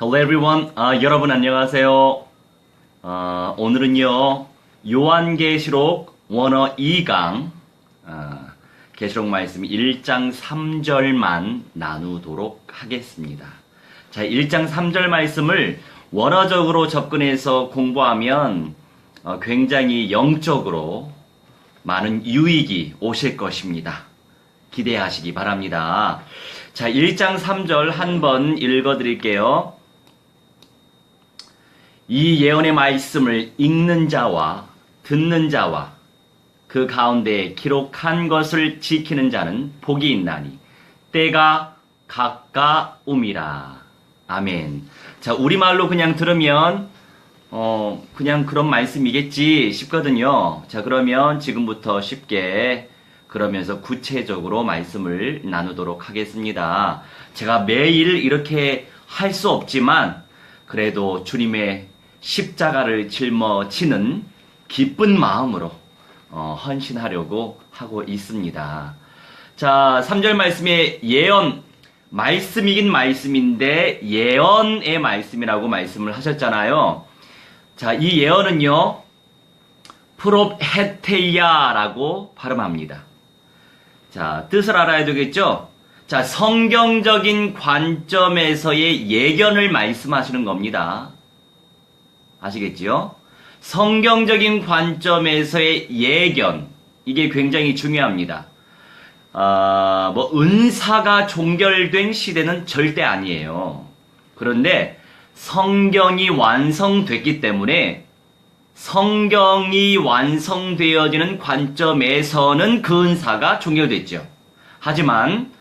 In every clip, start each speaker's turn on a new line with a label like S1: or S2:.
S1: Hello everyone. 아, 여러분 안녕하세요. 아, 오늘은요 요한계시록 원어 2강 아, 계시록 말씀 1장 3절만 나누도록 하겠습니다. 자, 1장 3절 말씀을 원어적으로 접근해서 공부하면 어, 굉장히 영적으로 많은 유익이 오실 것입니다. 기대하시기 바랍니다. 자, 1장 3절 한번 읽어 드릴게요. 이 예언의 말씀을 읽는 자와 듣는 자와 그 가운데 기록한 것을 지키는 자는 복이 있나니 때가 가까움이라. 아멘. 자, 우리말로 그냥 들으면 어, 그냥 그런 말씀이겠지 싶거든요. 자, 그러면 지금부터 쉽게 그러면서 구체적으로 말씀을 나누도록 하겠습니다. 제가 매일 이렇게 할 수 없지만 그래도 주님의 십자가를 짊어지는 기쁜 마음으로 어, 헌신하려고 하고 있습니다. 자, 3절 말씀에 예언, 말씀이긴 말씀인데 예언의 말씀이라고 말씀을 하셨잖아요. 자, 이 예언은요, 프롭헤테이아라고 발음합니다. 자, 뜻을 알아야 되겠죠? 자, 성경적인 관점에서의 예견을 말씀하시는 겁니다. 아시겠지요? 성경적인 관점에서의 예견, 이게 굉장히 중요합니다. 아, 뭐, 은사가 종결된 시대는 절대 아니에요. 그런데 성경이 완성됐기 때문에 성경이 완성되어지는 관점에서는 그 은사가 종결됐죠. 하지만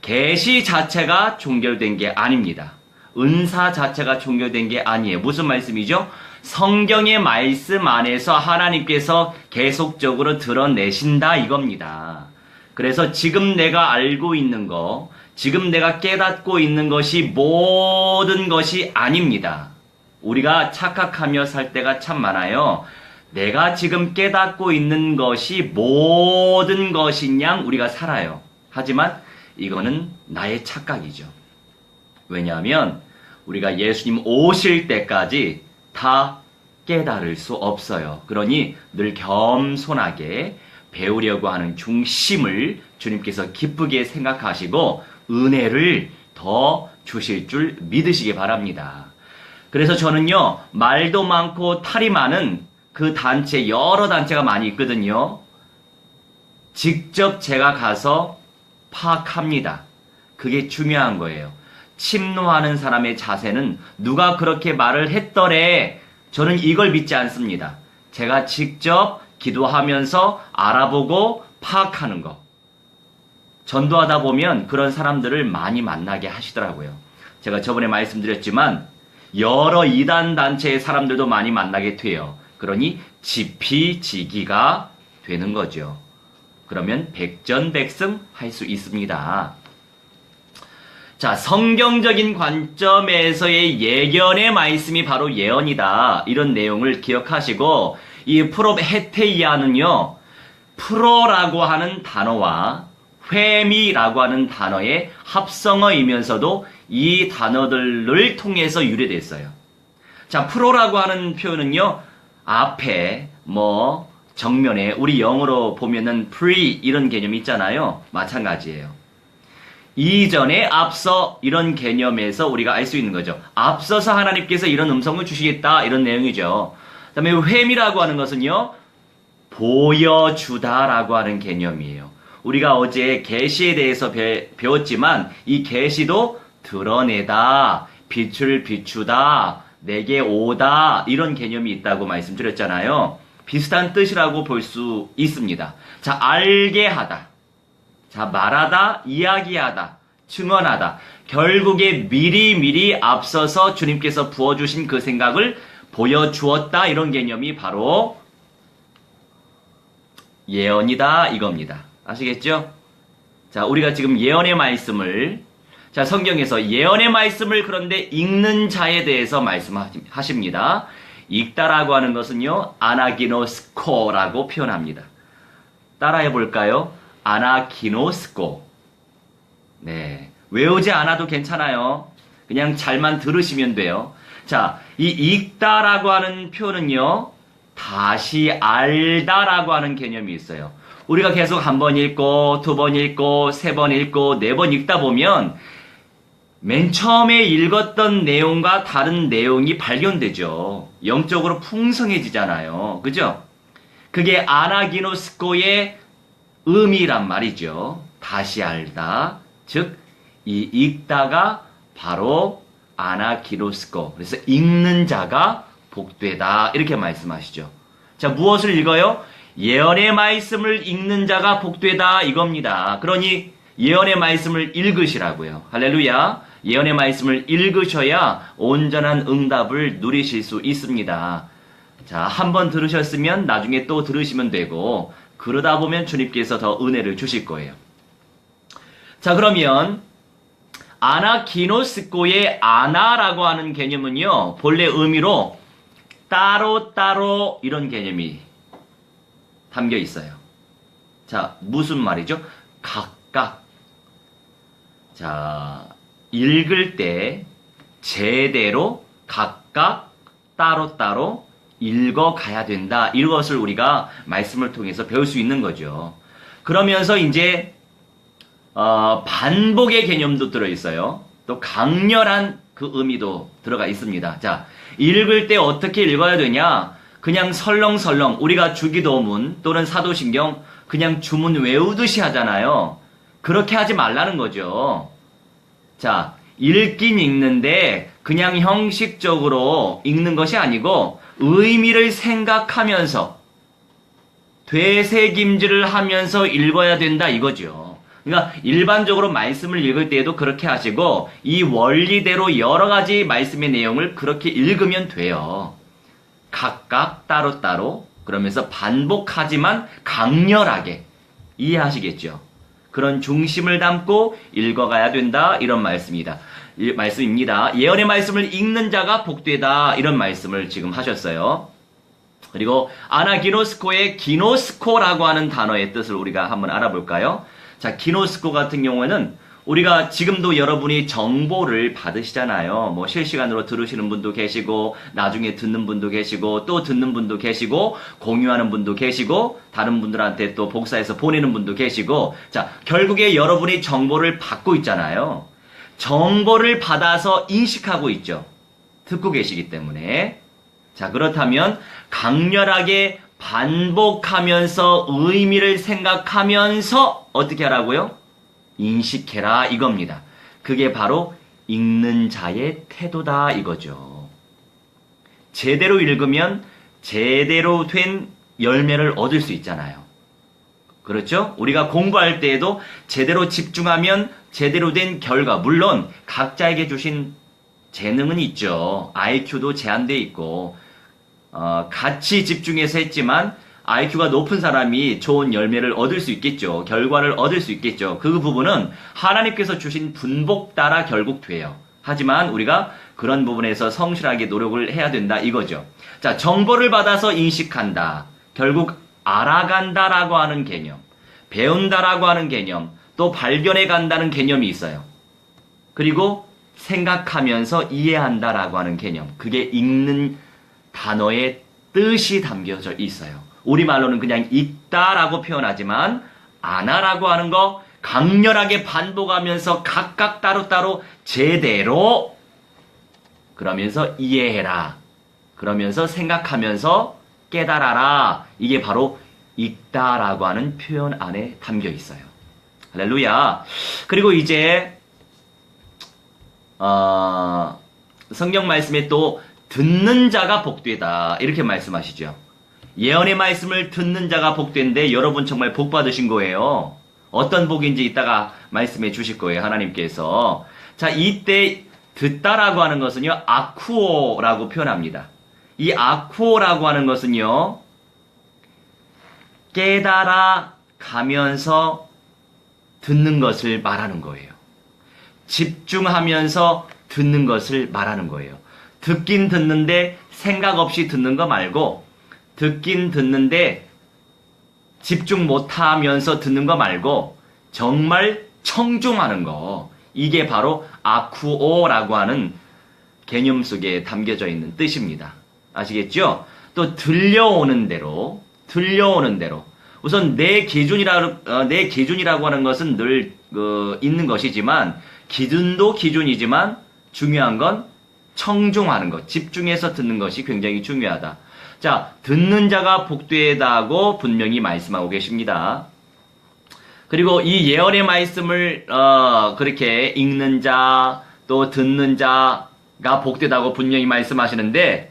S1: 계시 자체가 종결된 게 아닙니다. 은사 자체가 종결된 게 아니에요. 무슨 말씀이죠? 성경의 말씀 안에서 하나님께서 계속적으로 드러내신다 이겁니다. 그래서 지금 내가 알고 있는 거, 지금 내가 깨닫고 있는 것이 모든 것이 아닙니다. 우리가 착각하며 살 때가 참 많아요. 내가 지금 깨닫고 있는 것이 모든 양 우리가 살아요. 하지만 이거는 나의 착각이죠. 왜냐하면 우리가 예수님 오실 때까지 다 깨달을 수 없어요. 그러니 늘 겸손하게 배우려고 하는 중심을 주님께서 기쁘게 생각하시고 은혜를 더 주실 줄 믿으시기 바랍니다. 그래서 저는요, 말도 많고 탈이 많은 그 단체, 여러 단체가 많이 있거든요. 직접 제가 가서 파악합니다. 그게 중요한 거예요. 침노하는 사람의 자세는 누가 그렇게 말을 했더래. 저는 이걸 믿지 않습니다. 제가 직접 기도하면서 알아보고 파악하는 거. 전도하다 보면 그런 사람들을 많이 만나게 하시더라고요. 제가 저번에 말씀드렸지만 여러 이단 단체의 사람들도 많이 만나게 돼요. 그러니 지피지기가 되는 거죠. 그러면 백전백승 할 수 있습니다. 자, 성경적인 관점에서의 예견의 말씀이 바로 예언이다. 이런 내용을 기억하시고, 이 프로헤테이아는요, 프로라고 하는 단어와 회미라고 하는 단어의 합성어이면서도 이 단어들을 통해서 유래됐어요. 자, 프로라고 하는 표현은요, 앞에, 뭐, 정면에, 우리 영어로 보면은 pre 이런 개념이 있잖아요. 마찬가지예요. 이전에 앞서 이런 개념에서 우리가 알 수 있는 거죠. 앞서서 하나님께서 이런 음성을 주시겠다 이런 내용이죠. 그다음에 회미라고 하는 것은요. 보여주다라고 하는 개념이에요. 우리가 어제 계시에 대해서 배, 배웠지만 이 계시도 드러내다, 빛을 비추다, 내게 오다 이런 개념이 있다고 말씀드렸잖아요. 비슷한 뜻이라고 볼 수 있습니다. 자, 알게 하다. 자, 말하다, 이야기하다, 증언하다. 결국에 미리미리 앞서서 주님께서 부어주신 그 생각을 보여주었다. 이런 개념이 바로 예언이다. 이겁니다. 아시겠죠? 자, 우리가 지금 예언의 말씀을, 자, 성경에서 예언의 말씀을 그런데 읽는 자에 대해서 말씀하십니다. 읽다라고 하는 것은요, 아나기노스코라고 표현합니다. 따라해 볼까요? 아나기노스코. 네. 외우지 않아도 괜찮아요. 그냥 잘만 들으시면 돼요. 자, 이 읽다라고 하는 표현은요, 다시 알다라고 하는 개념이 있어요. 우리가 계속 한 번 읽고, 두 번 읽고, 세 번 읽고, 네 번 읽다 보면, 맨 처음에 읽었던 내용과 다른 내용이 발견되죠. 영적으로 풍성해지잖아요. 그죠? 그게 아나기노스코의 의미란 말이죠. 다시 알다. 즉, 이 읽다가 바로 아나기노스코. 그래서 읽는 자가 복되다. 이렇게 말씀하시죠. 자, 무엇을 읽어요? 예언의 말씀을 읽는 자가 복되다. 이겁니다. 그러니 예언의 말씀을 읽으시라고요. 할렐루야. 예언의 말씀을 읽으셔야 온전한 응답을 누리실 수 있습니다. 자, 한 번 들으셨으면 나중에 또 들으시면 되고, 그러다 보면 주님께서 더 은혜를 주실 거예요. 자, 그러면, 아나기노스코의 아나라고 하는 개념은요, 본래 의미로 따로 따로 이런 개념이 담겨 있어요. 자, 무슨 말이죠? 각각. 자, 읽을 때 제대로 각각 따로따로 읽어가야 된다. 이것을 우리가 말씀을 통해서 배울 수 있는 거죠. 그러면서 이제 어, 반복의 개념도 들어있어요. 또 강렬한 그 의미도 들어가 있습니다. 자, 읽을 때 어떻게 읽어야 되냐? 그냥 설렁설렁 우리가 주기도문 또는 사도신경 그냥 주문 외우듯이 하잖아요. 그렇게 하지 말라는 거죠. 자, 읽긴 읽는데 그냥 형식적으로 읽는 것이 아니고 의미를 생각하면서 되새김질을 하면서 읽어야 된다 이거죠. 그러니까 일반적으로 말씀을 읽을 때에도 그렇게 하시고 이 원리대로 여러 가지 말씀의 내용을 그렇게 읽으면 돼요. 각각 따로따로 그러면서 반복하지만 강렬하게 이해하시겠죠. 그런 중심을 담고 읽어가야 된다 이런 말씀이다. 이- 말씀입니다. 예언의 말씀을 읽는 자가 복되다 이런 말씀을 지금 하셨어요. 그리고 아나기노스코의 기노스코라고 하는 단어의 뜻을 우리가 한번 알아볼까요? 자, 기노스코 같은 경우에는 우리가 지금도 여러분이 정보를 받으시잖아요. 뭐 실시간으로 들으시는 분도 계시고 나중에 듣는 분도 계시고 또 듣는 분도 계시고 공유하는 분도 계시고 다른 분들한테 또 복사해서 보내는 분도 계시고 자, 결국에 여러분이 정보를 받고 있잖아요. 정보를 받아서 인식하고 있죠. 듣고 계시기 때문에. 자, 그렇다면 강렬하게 반복하면서 의미를 생각하면서 어떻게 하라고요? 인식해라 이겁니다. 그게 바로 읽는 자의 태도다 이거죠. 제대로 읽으면 제대로 된 열매를 얻을 수 있잖아요. 그렇죠? 우리가 공부할 때에도 제대로 집중하면 제대로 된 결과, 물론 각자에게 주신 재능은 있죠. IQ도 제한돼 있고, 어, 같이 집중해서 했지만 IQ가 높은 사람이 좋은 열매를 얻을 수 있겠죠. 결과를 얻을 수 있겠죠. 그 부분은 하나님께서 주신 분복 따라 결국 돼요. 하지만 우리가 그런 부분에서 성실하게 노력을 해야 된다 이거죠. 자, 정보를 받아서 인식한다. 결국 알아간다라고 하는 개념, 배운다라고 하는 개념, 또 발견해 간다는 개념이 있어요. 그리고 생각하면서 이해한다라고 하는 개념. 그게 읽는 단어의 뜻이 담겨져 있어요. 우리말로는 그냥 읽다라고 표현하지만 아나라고 하는 거 강렬하게 반복하면서 각각 따로따로 제대로 그러면서 이해해라. 그러면서 생각하면서 깨달아라. 이게 바로 읽다라고 하는 표현 안에 담겨 있어요. 할렐루야. 그리고 이제 어, 성경 말씀에 또 듣는 자가 복되다 이렇게 말씀하시죠. 예언의 말씀을 듣는 자가 복된데 여러분 정말 복 받으신 거예요. 어떤 복인지 이따가 말씀해 주실 거예요. 하나님께서. 자, 이때 듣다라고 하는 것은요. 아쿠오라고 표현합니다. 이 아쿠오라고 하는 것은요. 깨달아 가면서 듣는 것을 말하는 거예요. 집중하면서 듣는 것을 말하는 거예요. 듣긴 듣는데 생각 없이 듣는 거 말고 듣긴 듣는데 집중 못 하면서 듣는 거 말고 정말 청중하는 거. 이게 바로 아쿠오라고 하는 개념 속에 담겨져 있는 뜻입니다. 아시겠죠? 또 들려오는 대로, 들려오는 대로. 우선 내 기준이라 어, 내 기준이라고 하는 것은 늘 어, 있는 것이지만 기준도 기준이지만 중요한 건 청중하는 것, 집중해서 듣는 것이 굉장히 중요하다. 자, 듣는 자가 복되다고 분명히 말씀하고 계십니다. 그리고 이 예언의 말씀을 어, 그렇게 읽는 자, 또 듣는 자가 복되다고 분명히 말씀하시는데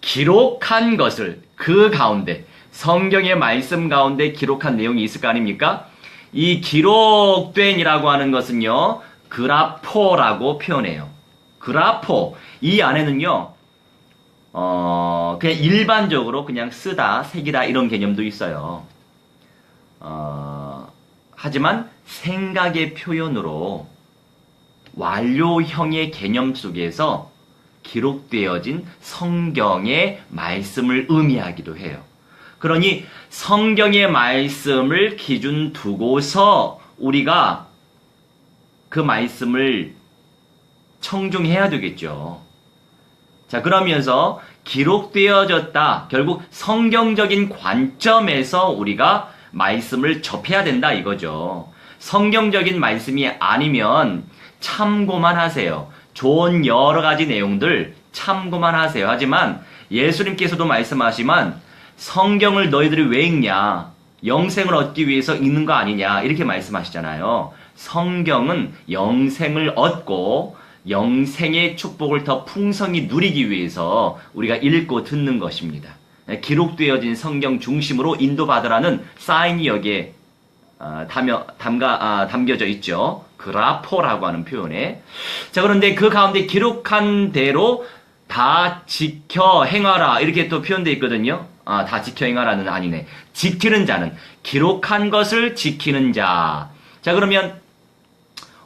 S1: 기록한 것을 그 가운데 성경의 말씀 가운데 기록한 내용이 있을 거 아닙니까? 이 기록된이라고 하는 것은요, 그라포라고 표현해요. 그라포. 이 안에는요, 어, 그냥 일반적으로 그냥 쓰다, 색이다, 이런 개념도 있어요. 어, 하지만 생각의 표현으로 완료형의 개념 속에서 기록되어진 성경의 말씀을 의미하기도 해요. 그러니 성경의 말씀을 기준 두고서 우리가 그 말씀을 청중해야 되겠죠. 자, 그러면서 기록되어졌다. 결국 성경적인 관점에서 우리가 말씀을 접해야 된다 이거죠. 성경적인 말씀이 아니면 참고만 하세요. 좋은 여러 가지 내용들 참고만 하세요. 하지만 예수님께서도 말씀하시면 성경을 너희들이 왜 읽냐? 영생을 얻기 위해서 읽는 거 아니냐? 이렇게 말씀하시잖아요. 성경은 영생을 얻고 영생의 축복을 더 풍성히 누리기 위해서 우리가 읽고 듣는 것입니다. 기록되어진 성경 중심으로 인도받으라는 사인이 여기에 어, 담여, 담가, 아, 담겨져 있죠. 그라포라고 하는 표현에. 자, 그런데 그 가운데 기록한 대로 다 지켜 행하라. 이렇게 또 표현되어 있거든요. 아, 다 지켜 행하라는 아니네. 지키는 자는 기록한 것을 지키는 자. 자, 그러면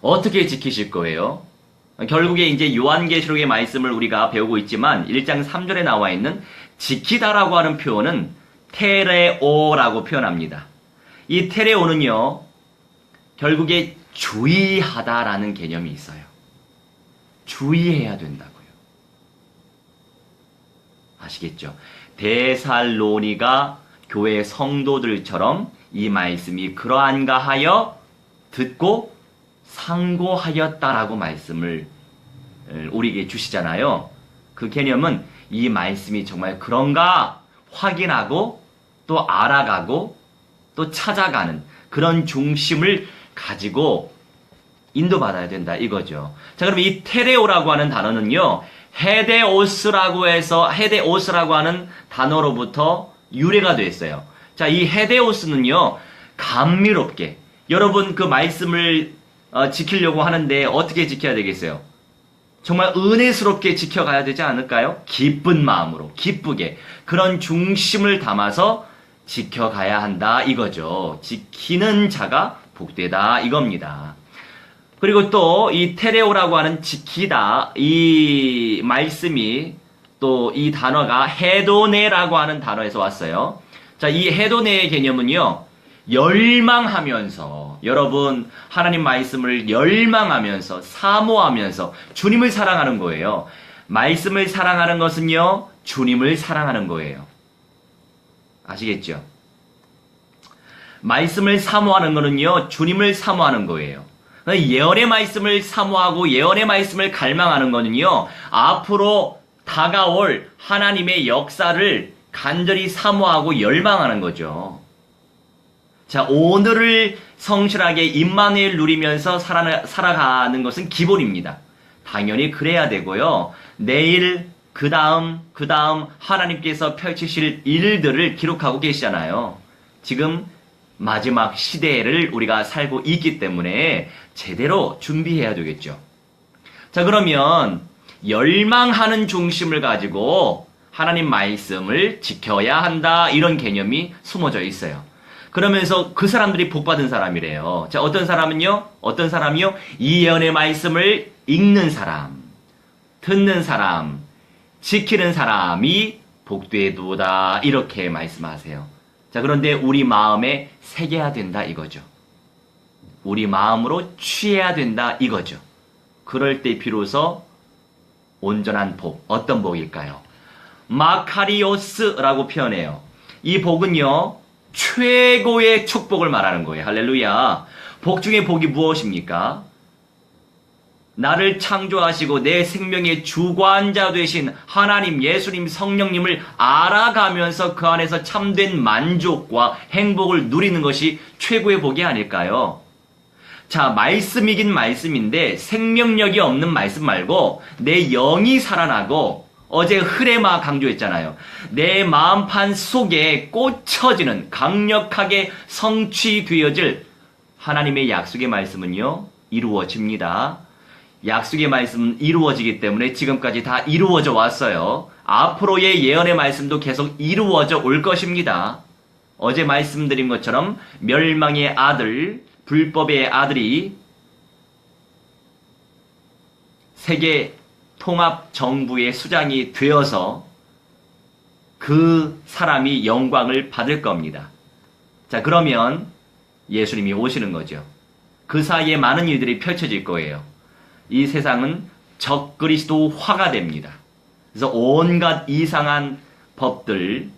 S1: 어떻게 지키실 거예요? 결국에 이제 요한계시록의 말씀을 우리가 배우고 있지만 1장 3절에 나와 있는 지키다라고 하는 표현은 테레오라고 표현합니다. 이 테레오는요, 결국에 주의하다라는 개념이 있어요. 주의해야 된다고요. 아시겠죠? 데살로니가 교회 성도들처럼 이 말씀이 그러한가 하여 듣고 상고하였다라고 말씀을 우리에게 주시잖아요. 그 개념은 이 말씀이 정말 그런가 확인하고 또 알아가고 또 찾아가는 그런 중심을 가지고 인도받아야 된다 이거죠. 자, 그럼 이 테레오라고 하는 단어는요. 헤데오스라고 해서 헤데오스라고 하는 단어로부터 유래가 됐어요. 자, 이 헤데오스는요. 감미롭게 여러분 그 말씀을 어, 지키려고 하는데 어떻게 지켜야 되겠어요? 정말 은혜스럽게 지켜가야 되지 않을까요? 기쁜 마음으로, 기쁘게. 그런 중심을 담아서 지켜가야 한다 이거죠. 지키는 자가 복되다 이겁니다. 그리고 또 이 테레오라고 하는 지키다 이 말씀이 또 이 단어가 헤도네라고 하는 단어에서 왔어요. 자, 이 헤도네의 개념은요. 열망하면서 여러분 하나님 말씀을 열망하면서 사모하면서 주님을 사랑하는 거예요. 말씀을 사랑하는 것은요. 주님을 사랑하는 거예요. 아시겠죠? 말씀을 사모하는 것은요, 주님을 사모하는 거예요. 예언의 말씀을 사모하고 예언의 말씀을 갈망하는 것은요, 앞으로 다가올 하나님의 역사를 간절히 사모하고 열망하는 거죠. 자, 오늘을 성실하게 임마누엘 누리면서 살아, 살아가는 것은 기본입니다. 당연히 그래야 되고요. 내일, 그 다음, 그 다음 하나님께서 펼치실 일들을 기록하고 계시잖아요. 지금 마지막 시대를 우리가 살고 있기 때문에 제대로 준비해야 되겠죠. 자, 그러면 열망하는 중심을 가지고 하나님 말씀을 지켜야 한다. 이런 개념이 숨어져 있어요. 그러면서 그 사람들이 복받은 사람이래요. 자, 어떤 사람은요? 어떤 사람이요? 이 예언의 말씀을 읽는 사람, 듣는 사람, 지키는 사람이 복되도다. 이렇게 말씀하세요. 자, 그런데 우리 마음에 새겨야 된다 이거죠. 우리 마음으로 취해야 된다 이거죠. 그럴 때 비로소 온전한 복, 어떤 복일까요? 마카리오스라고 표현해요. 이 복은요, 최고의 축복을 말하는 거예요. 할렐루야. 복 중에 복이 무엇입니까? 나를 창조하시고 내 생명의 주관자 되신 하나님, 예수님, 성령님을 알아가면서 그 안에서 참된 만족과 행복을 누리는 것이 최고의 복이 아닐까요? 자, 말씀이긴 말씀인데 생명력이 없는 말씀 말고 내 영이 살아나고 어제 흐레마 강조했잖아요. 내 마음판 속에 꽂혀지는 강력하게 성취되어질 하나님의 약속의 말씀은요, 이루어집니다. 약속의 말씀은 이루어지기 때문에 지금까지 다 이루어져 왔어요. 앞으로의 예언의 말씀도 계속 이루어져 올 것입니다. 어제 말씀드린 것처럼 멸망의 아들, 불법의 아들이 세계 통합 정부의 수장이 되어서 그 사람이 영광을 받을 겁니다. 자, 그러면 예수님이 오시는 거죠. 그 사이에 많은 일들이 펼쳐질 거예요. 이 세상은 적그리스도화가 됩니다. 그래서 온갖 이상한 법들,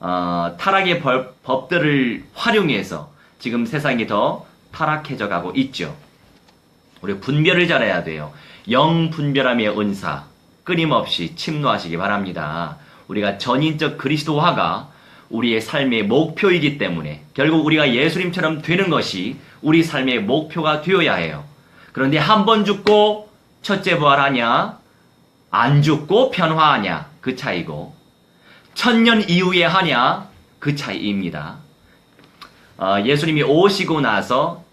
S1: 어, 타락의 벌- 법들을 활용해서 지금 세상이 더 타락해져 가고 있죠. 우리 분별을 잘해야 돼요. 영 분별함의 은사 끊임없이 침노하시기 바랍니다. 우리가 전인적 그리스도화가 우리의 삶의 목표이기 때문에 결국 우리가 예수님처럼 되는 것이 우리 삶의 목표가 되어야 해요. 그런데 한 번 죽고 첫째 부활하냐, 안 죽고 변화하냐 그 차이고 천년 이후에 하냐 그 차이입니다. 어, 예수님이 오시고 나서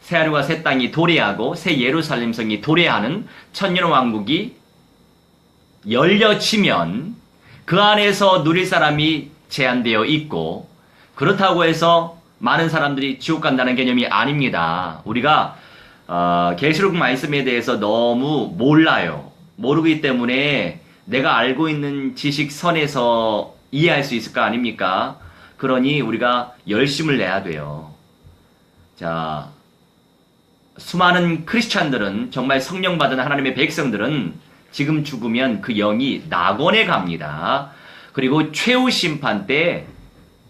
S1: 새 하늘과 새 땅이 도래하고 새 예루살렘 성이 도래하는 천년 왕국이 열려지면 그 안에서 누릴 사람이 제한되어 있고 그렇다고 해서 많은 사람들이 지옥 간다는 개념이 아닙니다. 우리가 어, 계시록 말씀에 대해서 너무 몰라요. 모르기 때문에 내가 알고 있는 지식 선에서 이해할 수 있을 거 아닙니까? 그러니 우리가 열심을 내야 돼요. 자, 수많은 크리스찬들은 정말 성령 받은 하나님의 백성들은 지금 죽으면 그 영이 낙원에 갑니다. 그리고 최후 심판 때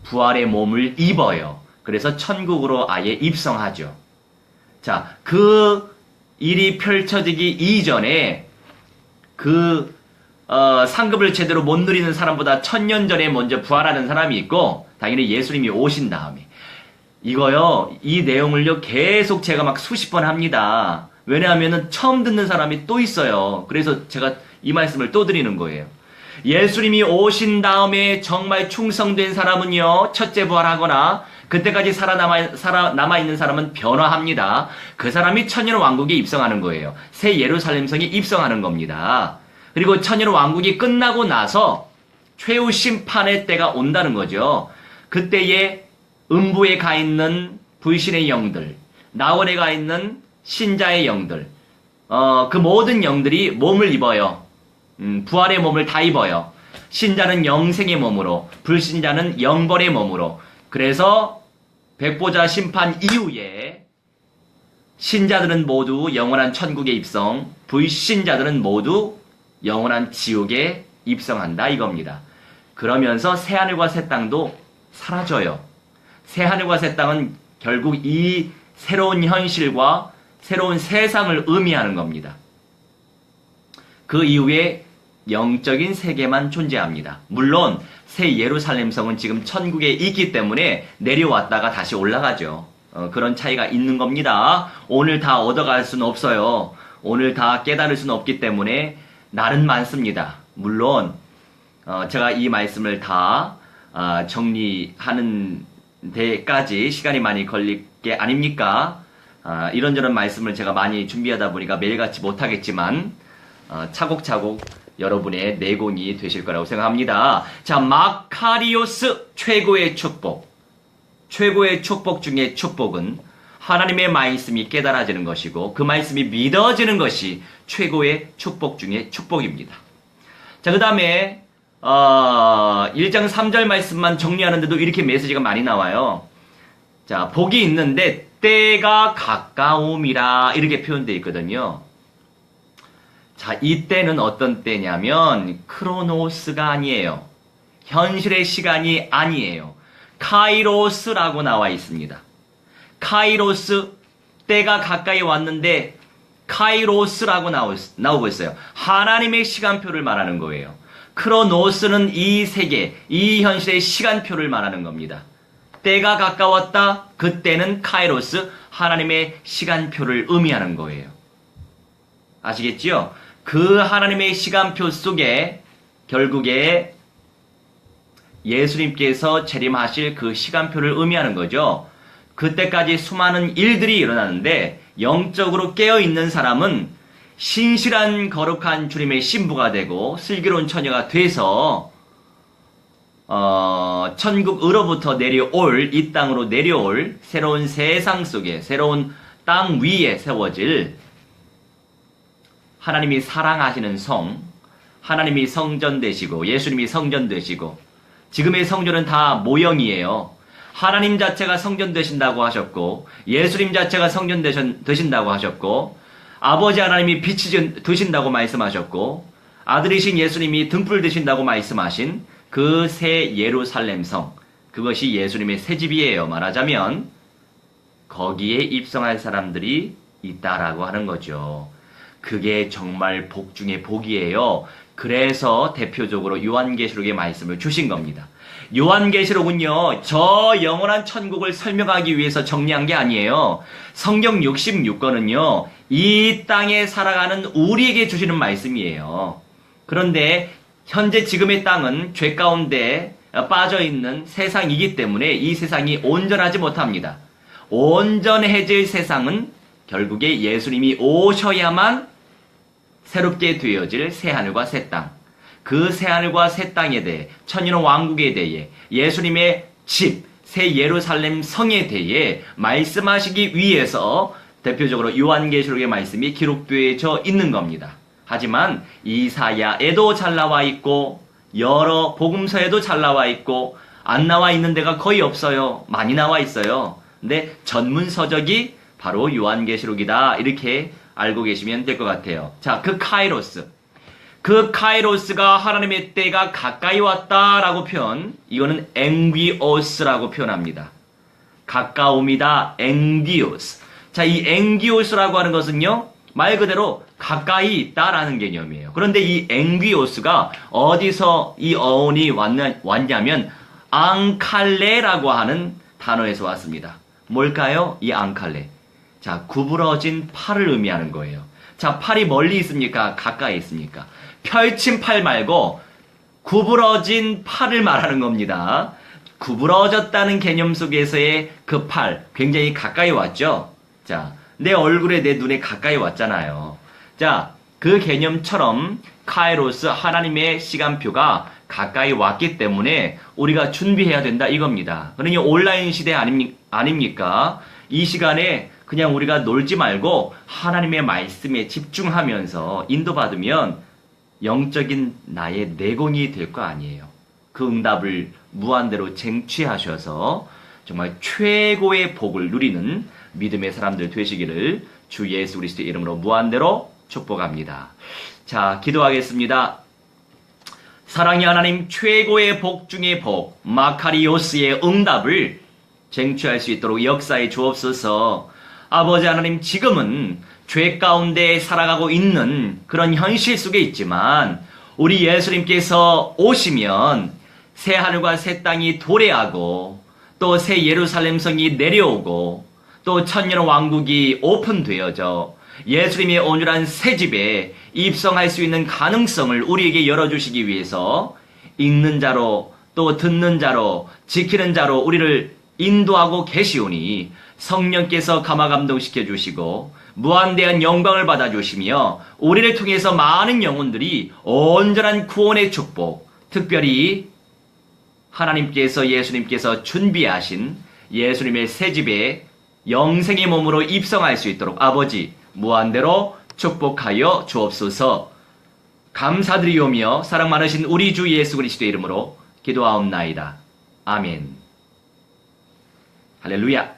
S1: 부활의 몸을 입어요. 그래서 천국으로 아예 입성하죠. 자, 그 일이 펼쳐지기 이전에 그 어, 상급을 제대로 못 누리는 사람보다 천년 전에 먼저 부활하는 사람이 있고 당연히 예수님이 오신 다음에 이거요 이 내용을요 계속 제가 막 수십 번 합니다. 왜냐하면은 처음 듣는 사람이 또 있어요. 그래서 제가 이 말씀을 또 드리는 거예요. 예수님이 오신 다음에 정말 충성된 사람은요 첫째 부활하거나 그때까지 살아남아, 살아남아 있는 사람은 변화합니다. 그 사람이 천년 왕국에 입성하는 거예요. 새 예루살렘성에 입성하는 겁니다. 그리고 천년 왕국이 끝나고 나서 최후 심판의 때가 온다는 거죠. 그때에 음부에 가 있는 불신의 영들, 나원에 가 있는 신자의 영들, 어, 그 모든 영들이 몸을 입어요. 음, 부활의 몸을 다 입어요. 신자는 영생의 몸으로, 불신자는 영벌의 몸으로. 그래서 백보자 심판 이후에 신자들은 모두 영원한 천국에 입성, 불신자들은 모두 영원한 지옥에 입성한다 이겁니다. 그러면서 새 하늘과 새 땅도 사라져요. 새 하늘과 새 땅은 결국 이 새로운 현실과 새로운 세상을 의미하는 겁니다. 그 이후에 영적인 세계만 존재합니다. 물론 새 예루살렘 성은 지금 천국에 있기 때문에 내려왔다가 다시 올라가죠. 어, 그런 차이가 있는 겁니다. 오늘 다 얻어갈 수는 없어요. 오늘 다 깨달을 수는 없기 때문에 날은 많습니다. 물론 어, 제가 이 말씀을 다 아, 정리하는 데까지 시간이 많이 걸릴 게 아닙니까? 아, 이런저런 말씀을 제가 많이 준비하다 보니까 매일같이 못하겠지만 어, 차곡차곡 여러분의 내공이 되실 거라고 생각합니다. 자, 마카리오스 최고의 축복. 최고의 축복 중에 축복은 하나님의 말씀이 깨달아지는 것이고 그 말씀이 믿어지는 것이 최고의 축복 중에 축복입니다. 자, 그 다음에 어, 1장 3절 말씀만 정리하는데도 이렇게 메시지가 많이 나와요. 자, 복이 있는데 때가 가까움이라 이렇게 표현되어 있거든요. 자, 이 때는 어떤 때냐면 크로노스가 아니에요. 현실의 시간이 아니에요. 카이로스라고 나와 있습니다. 카이로스 때가 가까이 왔는데 카이로스라고 나오, 나오고 있어요. 하나님의 시간표를 말하는 거예요. 크로노스는 이 세계, 이 현실의 시간표를 말하는 겁니다. 때가 가까웠다. 그때는 카이로스, 하나님의 시간표를 의미하는 거예요. 아시겠지요? 그 하나님의 시간표 속에 결국에 예수님께서 재림하실 그 시간표를 의미하는 거죠. 그때까지 수많은 일들이 일어나는데 영적으로 깨어 있는 사람은 신실한 거룩한 주님의 신부가 되고 슬기로운 처녀가 돼서 어, 천국으로부터 내려올 이 땅으로 내려올 새로운 세상 속에 새로운 땅 위에 세워질 하나님이 사랑하시는 성, 하나님이 성전 되시고 예수님이 성전 되시고 지금의 성전은 다 모형이에요. 하나님 자체가 성전 되신다고 하셨고 예수님 자체가 성전 되신, 되신다고 하셨고 아버지 하나님이 빛이 되신다고 말씀하셨고 아들이신 예수님이 등불 되신다고 말씀하신 그 새 예루살렘 성 그것이 예수님의 새 집이에요. 말하자면 거기에 입성할 사람들이 있다라고 하는 거죠. 그게 정말 복 중의 복이에요. 그래서 대표적으로 요한계시록의 말씀을 주신 겁니다. 요한계시록은요, 저 영원한 천국을 설명하기 위해서 정리한 게 아니에요. 성경 66권은요, 이 땅에 살아가는 우리에게 주시는 말씀이에요. 그런데 현재 지금의 땅은 죄 가운데 빠져 있는 세상이기 때문에 이 세상이 온전하지 못합니다. 온전해질 세상은 결국에 예수님이 오셔야만 새롭게 되어질 새하늘과 새 땅. 그 새하늘과 새 땅에 대해 천년 왕국에 대해 예수님의 집, 새 예루살렘 성에 대해 말씀하시기 위해서 대표적으로 요한계시록의 말씀이 기록되어 있는 겁니다. 하지만 이사야에도 잘 나와 있고 여러 복음서에도 잘 나와 있고 안 나와 있는 데가 거의 없어요. 많이 나와 있어요. 근데 전문 서적이 바로 요한계시록이다. 이렇게 알고 계시면 될 것 같아요. 자, 그 카이로스. 그 카이로스가 하나님의 때가 가까이 왔다라고 표현. 이거는 앵귀오스라고 표현합니다. 가까움이다. 앵디오스. 자, 이 앵기오스라고 하는 것은요. 말 그대로 가까이 있다라는 개념이에요. 그런데 이 앵귀오스가 어디서 이 어원이 왔냐, 왔냐면 앙칼레라고 하는 단어에서 왔습니다. 뭘까요? 이 앙칼레. 자, 구부러진 팔을 의미하는 거예요. 자, 팔이 멀리 있습니까? 가까이 있습니까? 펼친 팔 말고 구부러진 팔을 말하는 겁니다. 구부러졌다는 개념 속에서의 그 팔, 굉장히 가까이 왔죠? 자, 내 얼굴에 내 눈에 가까이 왔잖아요. 자, 그 개념처럼 카이로스 하나님의 시간표가 가까이 왔기 때문에 우리가 준비해야 된다 이겁니다. 그러니 온라인 시대 아닙니까? 이 시간에 그냥 우리가 놀지 말고 하나님의 말씀에 집중하면서 인도받으면 영적인 나의 내공이 될 거 아니에요. 그 응답을 무한대로 쟁취하셔서 정말 최고의 복을 누리는 믿음의 사람들 되시기를 주 예수 그리스도 이름으로 무한대로 축복합니다. 자, 기도하겠습니다. 사랑의 하나님 최고의 복 중의 복, 마카리오스의 응답을 쟁취할 수 있도록 역사에 주옵소서. 아버지 하나님 지금은 죄 가운데 살아가고 있는 그런 현실 속에 있지만 우리 예수님께서 오시면 새 하늘과 새 땅이 도래하고 또 새 예루살렘 성이 내려오고 또 천년 왕국이 오픈되어져 예수님의 온전한 새 집에 입성할 수 있는 가능성을 우리에게 열어주시기 위해서 읽는 자로 또 듣는 자로 지키는 자로 우리를 인도하고 계시오니 성령께서 감화 감동시켜 주시고 무한대한 영광을 받아 주시며 우리를 통해서 많은 영혼들이 온전한 구원의 축복, 특별히 하나님께서 예수님께서 준비하신 예수님의 새 집에 영생의 몸으로 입성할 수 있도록 아버지 무한대로 축복하여 주옵소서. 감사드리오며 사랑 많으신 우리 주 예수 그리스도 이름으로 기도하옵나이다. 아멘. 할렐루야.